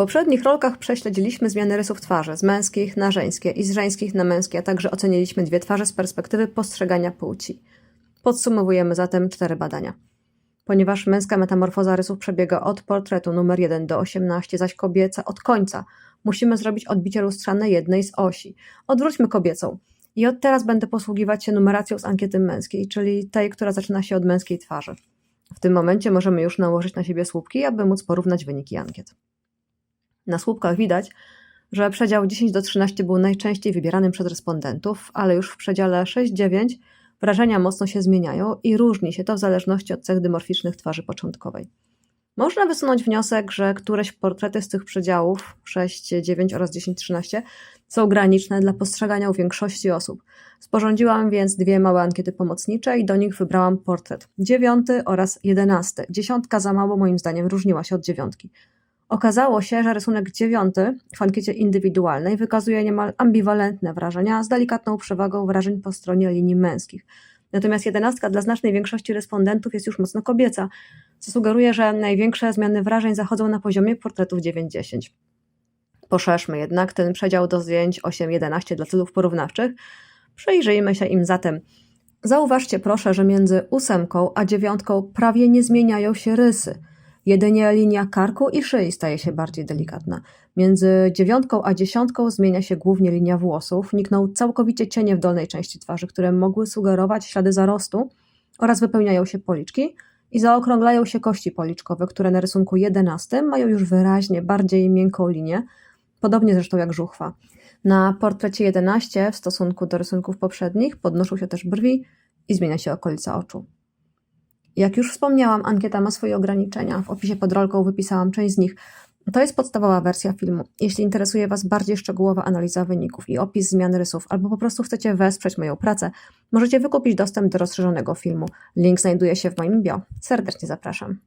poprzednich rolkach prześledziliśmy zmiany rysów twarzy z męskich na żeńskie i z żeńskich na męskie, a także oceniliśmy dwie twarze z perspektywy postrzegania płci. Podsumowujemy zatem cztery badania. Ponieważ męska metamorfoza rysów przebiega od portretu numer 1 do 18, zaś kobieca od końca, musimy zrobić odbicie lustrzane jednej z osi. Odwróćmy kobiecą. I od teraz będę posługiwać się numeracją z ankiety męskiej, czyli tej, która zaczyna się od męskiej twarzy. W tym momencie możemy już nałożyć na siebie słupki, aby móc porównać wyniki ankiet. Na słupkach widać, że przedział 10 do 13 był najczęściej wybieranym przez respondentów, ale już w przedziale 6-9 wrażenia mocno się zmieniają i różni się to w zależności od cech dymorficznych twarzy początkowej. Można wysunąć wniosek, że któreś portrety z tych przedziałów 6, 9 oraz 10, 13 są graniczne dla postrzegania u większości osób. Sporządziłam więc dwie małe ankiety pomocnicze i do nich wybrałam portret 9 oraz 11. Dziesiątka za mało moim zdaniem różniła się od dziewiątki. Okazało się, że rysunek 9 w ankiecie indywidualnej wykazuje niemal ambiwalentne wrażenia z delikatną przewagą wrażeń po stronie linii męskich. Natomiast jedenastka dla znacznej większości respondentów jest już mocno kobieca, co sugeruje, że największe zmiany wrażeń zachodzą na poziomie portretów 9-10. Poszerzmy jednak ten przedział do zdjęć 8-11 dla celów porównawczych. Przyjrzyjmy się im zatem. Zauważcie proszę, że między ósemką a dziewiątką prawie nie zmieniają się rysy. Jedynie linia karku i szyi staje się bardziej delikatna. Między dziewiątką a dziesiątką zmienia się głównie linia włosów, nikną całkowicie cienie w dolnej części twarzy, które mogły sugerować ślady zarostu oraz wypełniają się policzki i zaokrąglają się kości policzkowe, które na rysunku 11 mają już wyraźnie bardziej miękką linię, podobnie zresztą jak żuchwa. Na portrecie 11 w stosunku do rysunków poprzednich podnoszą się też brwi i zmienia się okolica oczu. Jak już wspomniałam, ankieta ma swoje ograniczenia. W opisie pod rolką wypisałam część z nich. To jest podstawowa wersja filmu. Jeśli interesuje Was bardziej szczegółowa analiza wyników i opis zmian rysów, albo po prostu chcecie wesprzeć moją pracę, możecie wykupić dostęp do rozszerzonego filmu. Link znajduje się w moim bio. Serdecznie zapraszam.